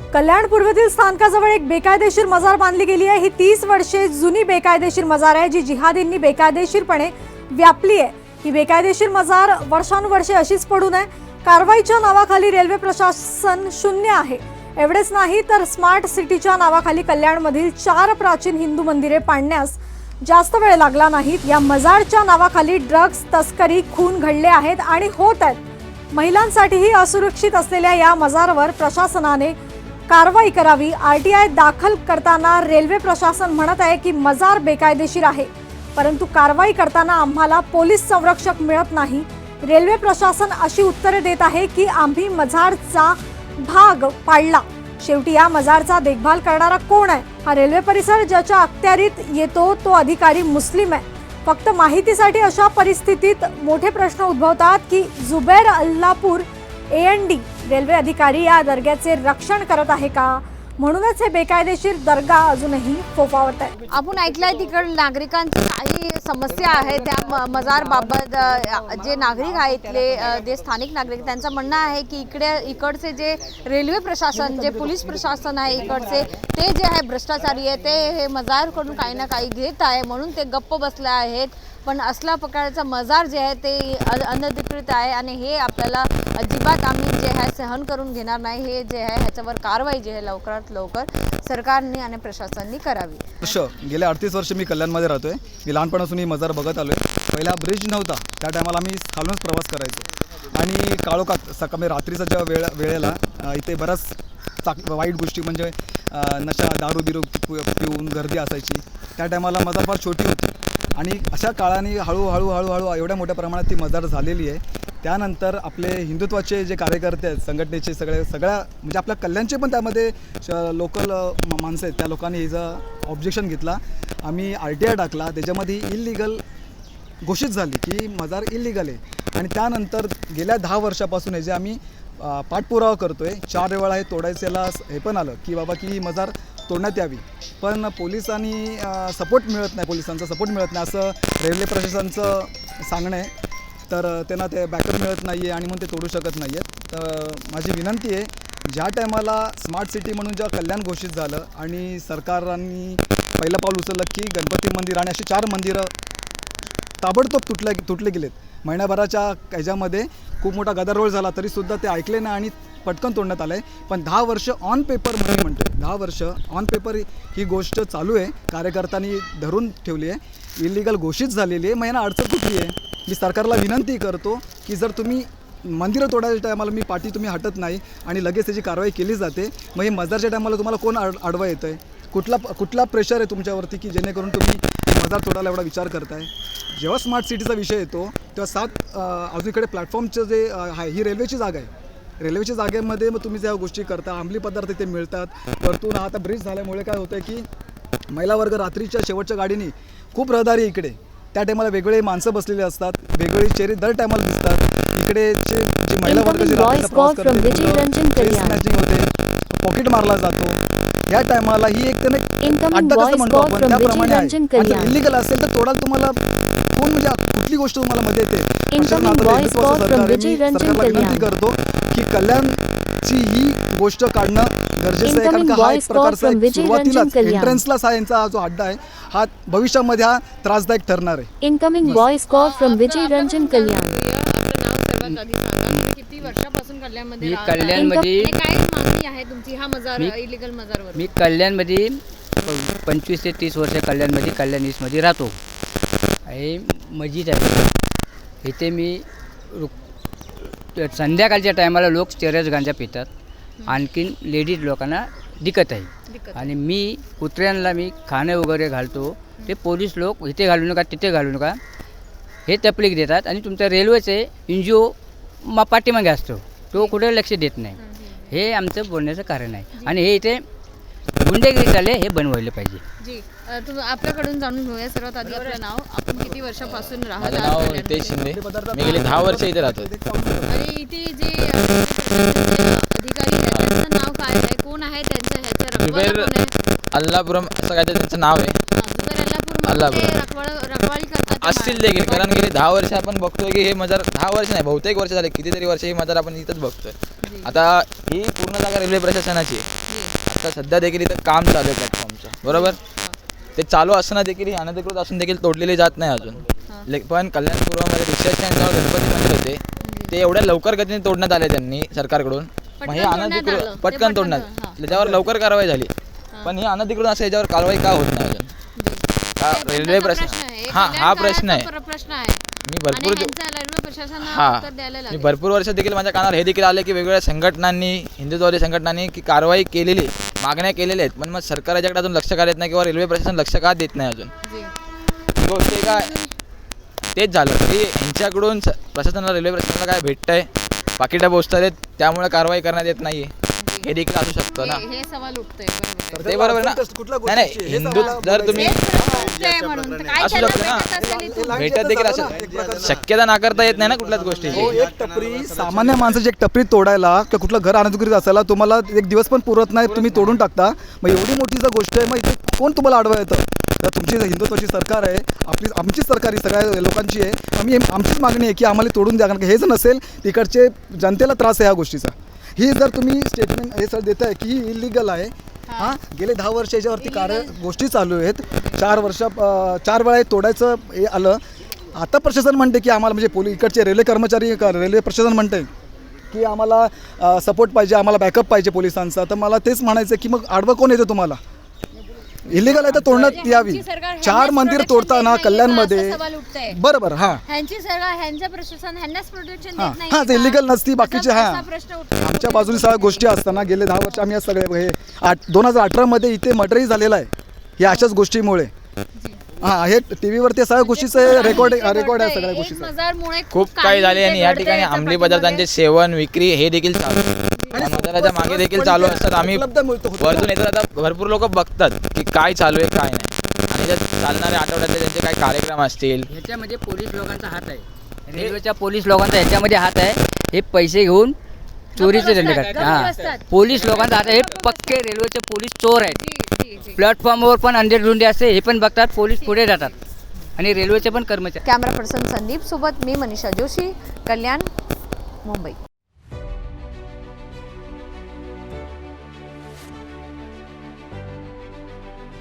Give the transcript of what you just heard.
कल्याण पूर्वेतील स्थानकाजवळ एक बेकायदेशीर मजार बांधली गेली आहे. ही तीस वर्षे जुनी बेकायदेशीर मजार आहे जी जिहादींनी बेकायदेशीरपणे व्यापली आहे. ही बेकायदेशीर मजार वर्षानुवर्षे अशीच पडू नये कारवाईच्या नावाखाली रेल्वे प्रशासन शून्य आहे. एवढेच नाही तर स्मार्ट सिटीच्या नावाखाली कल्याणमधील चार प्राचीन हिंदू मंदिरे पाडण्यास जास्त वेळ लागला नाही. या मजारच्या नावाखाली ड्रग्ज तस्करी खून घडले आहेत आणि होत आहेत. महिलांसाठीही असुरक्षित असलेल्या या मजारवर प्रशासनाने कारवाई करावी. आरटीआय दाखल करताना रेल्वे प्रशासन म्हणत आहे की मजार बेकायदेशीर आहे. परंतु कारवाई करताना आम्हाला पोलीस संरक्षक मिळत नाही. रेल्वे प्रशासन अशी उत्तरे देत आहे की आम्ही मझारचा भाग पाडला. शेवटी या मजारचा देखभाल करणारा कोण आहे? हा रेल्वे परिसर ज्याच्या अखत्यारीत येतो तो अधिकारी मुस्लिम आहे. फक्त माहितीसाठी अशा परिस्थितीत मोठे प्रश्न उद्भवतात की Zubair Allapur A N D railway अधिकारी या दर्ग्याचे रक्षण करत आहे का? म्हणूनच हे बेकायदेशीर दर्गा अजूनही फोफावत आहे. आपण ऐकलंय तिकड नागरिकांची काही समस्या आहे त्या मजार बाबत जे नागरिक आहेत इथले जे स्थानिक नागरिक त्यांचं म्हणणं आहे की इकडे इकडचे जे रेल्वे प्रशासन जे पोलीस प्रशासन आहे इकडचे ते जे आहे भ्रष्टाचारी आहे ते हे मजारकडून काही ना काही घेत आहे. म्हणून ते गप्प बसले आहेत. पण असला प्रकारचा मजार जे आहे ते अनधिकृत आहे आणि हे आपल्याला अजिबात आम्ही जे आहे सहन करून घेणार नाही. हे जे आहे ह्याच्यावर कारवाई जी आहे लवकरात लवकर सरकारने आणि प्रशासनाने करावी. वर्ष गेल्या अडतीस वर्ष मी कल्याणमध्ये राहतोय. मी लहानपणापासून ही मजार बघत आलो आहे पहिला ब्रिज नव्हता. त्या टायमाला मी खालूनच प्रवास करायचो. आणि काळोखात सकाळ म्हणजे जेव्हा ज्या वेळ वेळेला इथे बऱ्याच चाक वाईट गोष्टी म्हणजे नशा दारू बिरू पिऊन गर्दी असायची. त्या टायमाला मजार फार छोटी होती. आणि अशा काळाने हळूहळू हळूहळू एवढ्या मोठ्या प्रमाणात ती मजार झालेली आहे. त्यानंतर आपले हिंदुत्वाचे जे कार्यकर्ते आहेत संघटनेचे सगळे सगळ्या म्हणजे आपल्या कल्याणचे पण त्यामध्ये लोकल माणसं आहेत. त्या लोकांनी हिचा ऑब्जेक्शन घेतला. आम्ही आर टी आय टाकला. त्याच्यामध्ये इलिगल घोषित झाली की मजार इलिगल आहे. आणि त्यानंतर गेल्या दहा वर्षापासून हे जे आम्ही पाठपुरावा करतो आहे चार वेळा हे तोडायच्याला हे पण आलं की बाबा की ही मजार तोडण्यात यावी. पण पोलिसांनी सपोर्ट मिळत नाही पोलिसांचा सपोर्ट मिळत नाही असं रेल्वे प्रशासनाचं सांगणं आहे. तर त्यांना ते बॅकअप मिळत नाही आहे आणि मग ते तोडू शकत नाही आहेत तर माझी विनंती आहे ज्या टायमाला स्मार्ट सिटी म्हणून जेव्हा कल्याण घोषित झालं आणि सरकारांनी पहिलं पाऊल उचललं की गणपती मंदिर आणि अशी चार मंदिरं ताबडतोब तुटल्या तुटले गेलेत. महिन्याभराच्या ह्याच्यामध्ये खूप मोठा गदारोळ झाला तरीसुद्धा ते ऐकले नाही आणि पटकन तोडण्यात आलं आहे पण दहा वर्ष ऑन पेपर म्हणून म्हणतो दहा वर्ष ऑन पेपर ही गोष्ट चालू आहे. कार्यकर्त्यांनी धरून ठेवली आहे. इलिगल घोषित झालेली आहे. महिना अडचण कुठली आहे? मी सरकारला विनंती करतो की जर तुम्ही मंदिरं तोडायच्या टायमाला मी पाठी तुम्ही हटत नाही आणि लगेच त्याची कारवाई केली जाते मग हे मजारच्या टायमाला तुम्हाला कोण आड आडवा येतं आहे कुठला कुठला प्रेशर आहे तुमच्यावरती की जेणेकरून तुम्ही मजार तोडायला एवढा विचार करताय. जेव्हा स्मार्ट सिटीचा विषय येतो तेव्हा सात अजून इकडे प्लॅटफॉर्मचं जे आहे ही रेल्वेची जागा आहे. रेल्वेच्या जागेमध्ये मग तुम्ही ज्या गोष्टी करता अंमली पदार्थ ते मिळतात. परतून आता ब्रिज झाल्यामुळे काय होतं की महिला वर्ग रात्रीच्या शेवटच्या गाडीने खूप रहदारी इकडे. त्या टायमाला वेगवेगळे माणसं बसलेले असतात वेगवेगळे चेहरे दर टायमाला दिसतात. इकडेचे जे महिला वर्ग जे होते. पॉकेट मारला जातो. या टायमाला ही एक म्हणतो आपण त्याप्रमाणे आहे. इलिगल असेल तर तोडायला तुम्हाला कोण म्हणजे कुठली गोष्ट तुम्हाला मध्ये येते विनंती. करतो की कल्याणची ही गोष्ट काढणं गरजेचं आहे कारण का हा एक प्रकारचा सुरुवातीलाच. एंट्रन्सलाच हा यांचा जो अड्डा आहे हा भविष्यामध्ये हा त्रासदायक ठरणार आहे Incoming voice call from Vijay Ranjan Kalyan. सांगा. किती वर्षापासून कल्याणमध्ये मी? कल्याणमध्ये आणि काय मागणी आहे तुमची हा मजार मी- इलिगल मजारवर? मी कल्याणमध्ये प- पंचवीस ते तीस वर्ष कल्याणमध्ये कल्याण ईस्टमध्ये राहतो. हे मस्जिद आहे. इथे मी संध्याकाळच्या टायमाला लोक स्टेरस गांजा पितात. आणखीन लेडीज लोकांना दिक्कत आहे. आणि मी कुत्र्यांना मी खाणे वगैरे घालतो. ते पोलीस लोक इथे घालू नका तिथे घालू नका. हे तपलीक देतात. आणि तुमच्या रेल्वेचे एनजीओ मा पाठीमागे असतो. तो कुठे लक्ष देत नाही. हे आमचं बोलण्याचं कारण आहे. आणि हे इथे गुंडेगिरी चालले हे बनवायला पाहिजे. जी. अ, तुम्ही आपल्याकडून जाणून घेऊया सर्वात आधी आपलं नाव. आपण किती वर्षापासून राहत माझं आहात नाव कल्याणमध्ये? रितेश शिंदे. मी गेले दहा वर्ष इथे राहतो. आणि इथे जे अ, अधिकारी आहेत त्यांचं नाव काय आहे? कोण आहे? त्यांचं ह्याच्या रखवाला जुबैर कोण आहे? अल्लापुरम असं काहीतरी त्यांचं नाव आहे. रखवाली करतात ते असतील देखील कारण गेले दहा वर्ष आपण बघतोय की हे मजार दहा वर्ष नाही बहुतेक वर्ष झाले कितीतरी वर्ष ही मजार आपण इथंच बघतोय. आता ही पूर्ण जागा रेल्वे प्रशासनाची आहे. आता सध्या देखील इथं काम चालू आहे प्लॅटफॉर्मचं बरोबर? ते चालू असताना देखील ही अनधिकृत असून देखील तोडलेली जात नाही अजून. ले- पण कल्याणपूर्वामध्ये रिक्षा स्टँडजवळ गणपती मंदिर होते. ते एवढ्या लवकर गतीने तोडण्यात आले त्यांनी सरकारकडून. मग हे अनधिकृत पटकन तोडण्यात. त्याच्यावर लवकर कारवाई झाली. पण ही अनधिकृत असं याच्यावर कारवाई का होत नाही अजून? का रेल्वे प्रश्न हा हा प्रश्न आहे. प्रश्न आहे. मी भरपूर हा. मी भरपूर वर्ष देखील माझ्या कानावर हे देखील आले की वेगवेगळ्या संघटनांनी हिंदुत्ववादी संघटनांनी की कारवाई केलेली मागण्या केलेल्या आहेत. पण मग सरकार याच्याकडे अजून लक्ष का देत नाही किंवा रेल्वे प्रशासन लक्ष का देत नाही अजून. ही गोष्ट आहे का? तेच झालं. तरी यांच्याकडून प्रशासनाला रेल्वे प्रशासनाला काय भेटतंय? पाकिटा पोचतात आहेत. त्यामुळे कारवाई करण्यात येत नाहीये. हे देखील असू शकतं ना. हे हे सवाल उठतोय बरोबर. आहे. ते बरोबर ना. कुठल्या नाही हिंदू जर तुम्ही हेच प्रश्न उठतोय म्हणून. तर काय असू शकतं ना. भेटत असेल इथून? भेटत देखील असं शक्यता नाकारता येत नाही ना कुठल्याच गोष्टीची हो एक टपरी सामान्य माणसाची एक टपरी तोडायला किंवा कुठलं घर अनधिकृत असायला तुम्हाला एक दिवस पण पुरत नाही तुम्ही तोडून टाकता. मग एवढी मोठी जर गोष्ट आहे मग इथे कोण तुम्हाला अडवा येतं? तर तुमची हिंदुत्वाची सरकार आहे आपली आमचीच सरकार ही सगळ्या लोकांची आहे. आम्ही आमचीच मागणी आहे की आम्हाला तोडून द्या कारण की हेच नसेल तिकडचे जनतेला त्रास आहे ह्या गोष्टीचा. ही जर तुम्ही स्टेटमेंट हे सर देताय की ही इलिगल आहे. हां. गेले दहा वर्ष याच्यावरती कार्य गोष्टी चालू आहेत. चार वर्ष चार वेळा हे तोडायचं हे आलं. आता प्रशासन म्हणते की आम्हाला म्हणजे पोलीस इकडचे रेल्वे कर्मचारी रेल्वे प्रशासन म्हणते की आम्हाला सपोर्ट पाहिजे आम्हाला बॅकअप पाहिजे पोलिसांचा. तर मला तेच म्हणायचं की मग आडवं कोण येतं तुम्हाला? इलिगल आहे तर तोडण्यात यावी. चार मंदिर तोडताना? कल्याणमध्ये असा सवाल उठतोय. बरं बरं हां. ह्यांची सरकार ह्यांचं प्रशासन ह्यांनाच प्रोटेक्शन हां. देत नाही हां ते इलिगल नसती बाकीचे हां. असा प्रश्न उठतो आमच्या बाजूने सगळ्या गोष्टी असताना गेले दहा वर्ष आम्ही या सगळे हे आठ दोन हजार अठरामध्ये इथे मर्डरही झालेला आहे. या अशाच गोष्टीमुळे. हां हे टी व्हीवर ते सगळ्या गोष्टीचं रेकॉर्ड रेकॉर्ड आहे सगळ्या गोष्टीचं. खूप काही झाले आणि या ठिकाणी अंमली पदार्थांचे सेवन विक्री हे देखील चालू आहे. मधाराच्या मागे देखील चालू असतात. आम्ही वरतून येतात आता भरपूर लोक बघतात की काय चालू आहे काय नाही. आणि जर चालणाऱ्या आठवड्याचे त्यांचे काही कार्यक्रम असतील? ह्याच्यामध्ये पोलीस लोकांचा हात आहे. रेल्वेच्या पोलीस लोकांचा ह्याच्यामध्ये हात आहे. हे पैसे घेऊन चोरीचे धंदे करतात. हां. पोलीस लोकांचा हात आहे. हे पक्के रेल्वेचे पोलीस चोर आहेत. प्लॅटफॉर्मवर पण अंधेरधुंदी असते हे पण बघतात. पोलीस पुढे जातात. आणि रेल्वेचे पण कर्मचारी कॅमेरा पर्सन संदीप सोबत मी मनीषा जोशी कल्याण मुंबई.